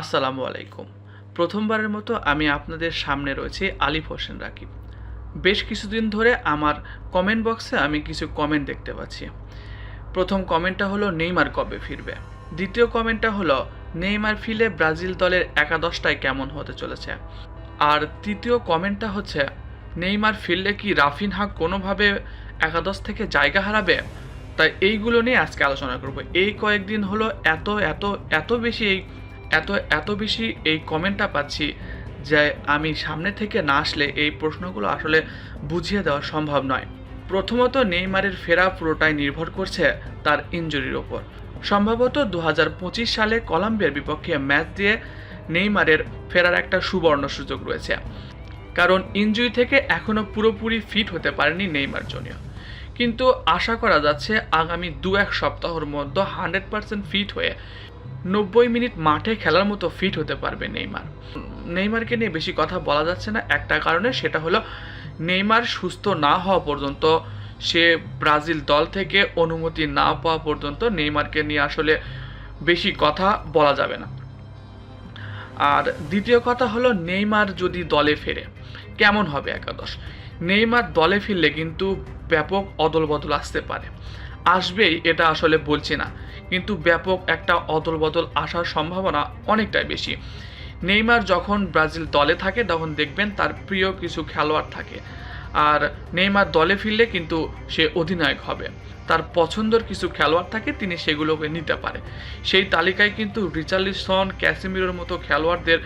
আসসালামু আলাইকুম। প্রথমবারের মতো আমি আপনাদের সামনে রয়েছে আলিফ হোসেন রাকিব। বেশ কিছুদিন ধরে আমার কমেন্ট বক্সে আমি কিছু কমেন্ট দেখতে পাচ্ছি। প্রথম কমেন্টটা হলো, নেইমার কবে ফিরবে? দ্বিতীয় কমেন্টটা হলো, নেইমার ফিলে ব্রাজিল দলের একাদশটায় কেমন হতে চলেছে? আর তৃতীয় কমেন্টটা হচ্ছে, নেইমার ফিরলে কি রাফিনহা কোনোভাবে একাদশ থেকে জায়গা হারাবে? তাই এইগুলো নিয়ে আজকে আলোচনা করব। এই কয়েকদিন হলো এত এত এত বেশি এই এত এত বেশি এই কমেন্টটা পাচ্ছি যে আমি সামনে থেকে না আসলে এই প্রশ্নগুলো আসলে বুঝিয়ে দেওয়া সম্ভব নয়। প্রথমত নেইমারের ফেরা পুরোটাই নির্ভর করছে তার ইনজুরির ওপর। সম্ভবত দু হাজার পঁচিশ সালে কলম্বিয়ার বিপক্ষে ম্যাচ দিয়ে নেইমারের ফেরার একটা সুবর্ণ সুযোগ রয়েছে। কারণ ইনজুরি থেকে এখনও পুরোপুরি ফিট হতে পারেনি নেইমার জুনিয়র। কিন্তু আশা করা যাচ্ছে আগামী দু এক সপ্তাহের মধ্যে হান্ড্রেড পার্সেন্ট ফিট হয়ে নব্বই মিনিট মাঠে খেলার মতো ফিট হতে পারবে নেইমার। নেইমারকে নিয়ে বেশি কথা বলা যাচ্ছে না। একটা কারণে সেটা হলো নেইমার সুস্থ না হওয়া পর্যন্ত সে ব্রাজিল দল থেকে অনুমতি না পাওয়া পর্যন্ত নেইমারকে নিয়ে আসলে বেশি কথা বলা যাবে না। আর দ্বিতীয় কথা হলো নেইমার যদি দলে ফেরে, কেমন হবে একাদশ? নেইমার দলে ফিরলে কিন্তু ব্যাপক অদল বদল আসতে পারে। আসবেই, এটা আসলে বলছি না। কিন্তু ব্যাপক একটা অদল বদল আসার সম্ভাবনা অনেকটাই বেশি। নেইমার যখন ব্রাজিল দলে থাকে, তখন দেখবেন তার প্রিয় কিছু খেলোয়াড় থাকে। আর নেইমার দলে ফিরলে কিন্তু সে অধিনায়ক হবে। তার পছন্দের কিছু খেলোয়াড় থাকে, তিনি সেগুলোকে নিতে পারে। সেই তালিকায় কিন্তু রিচার্লিসন, ক্যাসিমিরোর মতো খেলোয়াড়দের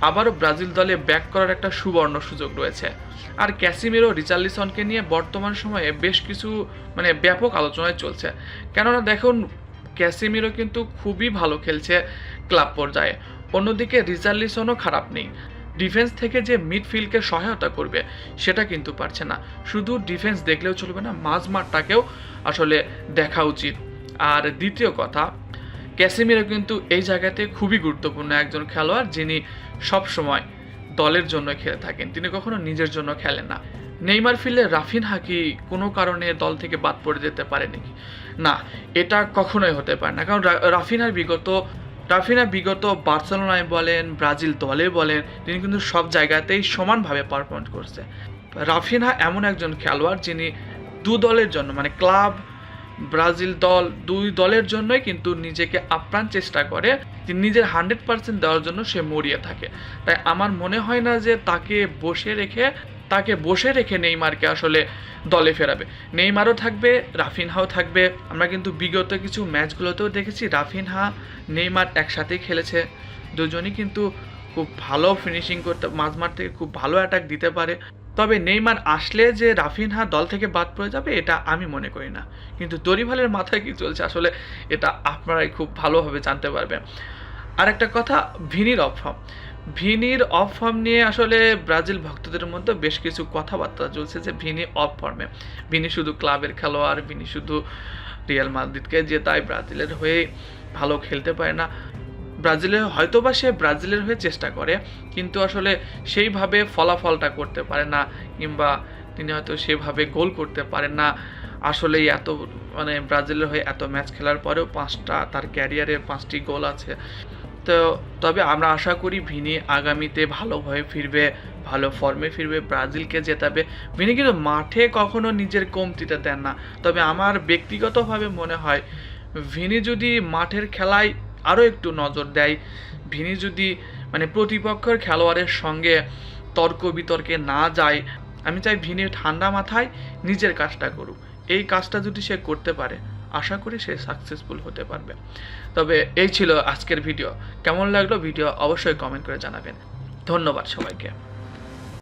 আবারও ব্রাজিল দলে ব্যাক করার একটা সুবর্ণ সুযোগ রয়েছে। আর ক্যাসিমিরো রিচার্লিসনকে নিয়ে বর্তমান সময়ে বেশ কিছু মানে ব্যাপক আলোচনায় চলছে। কেননা দেখুন ক্যাসিমিরো কিন্তু খুবই ভালো খেলছে ক্লাব পর্যায়ে। অন্যদিকে রিচার্লিসনও খারাপ নেই। ডিফেন্স থেকে যে মিডফিল্ডকে সহায়তা করবে, সেটা কিন্তু পারছে না। শুধু ডিফেন্স দেখলেও চলবে না, মাঝ মাঠটাকেও আসলে দেখা উচিত। আর দ্বিতীয় কথা, ক্যাসিমিরো কিন্তু এই জায়গাতে খুবই গুরুত্বপূর্ণ একজন খেলোয়াড় যিনি সব সময় দলের জন্য খেলে থাকেন। তিনি কখনো নিজের জন্য খেলেন না। নেইমার ফিলে রাফিন হাকি কোনো কারণে দল থেকে বাদ পড়ে যেতে পারে নাকি না, এটা কখনোই হতে পারে না। কারণ রাফিনার বিগত, রাফিনা বিগত বার্সেলোনায় বলেন, ব্রাজিল দলে বলেন, তিনি কিন্তু সব জায়গাতেই সমানভাবে পারফর্ম করছে। রাফিনা এমন একজন খেলোয়াড় যিনি দু দলের জন্য মানে ক্লাব, ব্রাজিল দল, দুই দলের জন্যই কিন্তু নিজেকে আপ্রাণ চেষ্টা করে। তিনি নিজের হান্ড্রেড পার্সেন্ট দেওয়ার জন্য সে মরিয়ে থাকে। তাই আমার মনে হয় না যে তাকে বসে রেখে তাকে বসে রেখে নেইমারকে আসলে দলে ফেরাবে। নেইমারও থাকবে, রাফিনহাও থাকবে। আমরা কিন্তু বিগত কিছু ম্যাচগুলোতেও দেখেছি রাফিনহা, নেইমার একসাথেই খেলেছে। দুজনই কিন্তু খুব ভালো ফিনিশিং করতে মাঝমাঠ থেকে খুব ভালো অ্যাটাক দিতে পারে। তবে নেইমার আসলে যে রাফিনহা দল থেকে বাদ পড়ে যাবে, এটা আমি মনে করি না। কিন্তু দরিভালের মাথায় কি চলছে আসলে, এটা আপনারাই খুব ভালোভাবে জানতে পারবেন। আর একটা কথা, ভিনির অফ ভিনির অফ ফর্ম নিয়ে আসলে ব্রাজিল ভক্তদের মধ্যে বেশ কিছু কথাবার্তা চলছে যে ভিনি অফ ফর্মে। ভিনি শুধু ক্লাবের খেলোয়াড়, ভিনি শুধু রিয়াল মাদ্রিদকে যে তাই ব্রাজিলের হয়ে ভালো খেলতে পারে না। ব্রাজিলে হয়তো বা সে ব্রাজিলের হয়ে চেষ্টা করে, কিন্তু আসলে সেইভাবে ফলাফলটা করতে পারে না, কিংবা তিনি হয়তো সেভাবে গোল করতে পারেন না। আসলেই এত মানে ব্রাজিলের হয়ে এত ম্যাচ খেলার পরেও পাঁচটা, তার ক্যারিয়ারে পাঁচটি গোল আছে। তো তবে আমরা আশা করি ভিনি আগামীতে ভালোভাবে ফিরবে, ভালো ফর্মে ফিরবে, ব্রাজিলকে জেতাবে। ভিনি কিন্তু মাঠে কখনো নিজের কমতিটা দেন না। তবে আমার ব্যক্তিগতভাবে মনে হয়, ভিনি যদি মাঠের খেলায় আরও একটু নজর দেয়, ভিনি যদি মানে প্রতিপক্ষের খেলোয়াড়ের সঙ্গে তর্ক বিতর্কে না যায়, আমি চাই ভিনি ঠান্ডা মাথায় নিজের কাজটা করুক। এই কাজটা যদি সে করতে পারে আশা করি সে সাকসেসফুল হতে পারবে। তবে এই ছিল আজকের ভিডিও কেমন লাগল ভিডিও অবশ্যই কমেন্ট করে জানাবেন। ধন্যবাদ সবাইকে।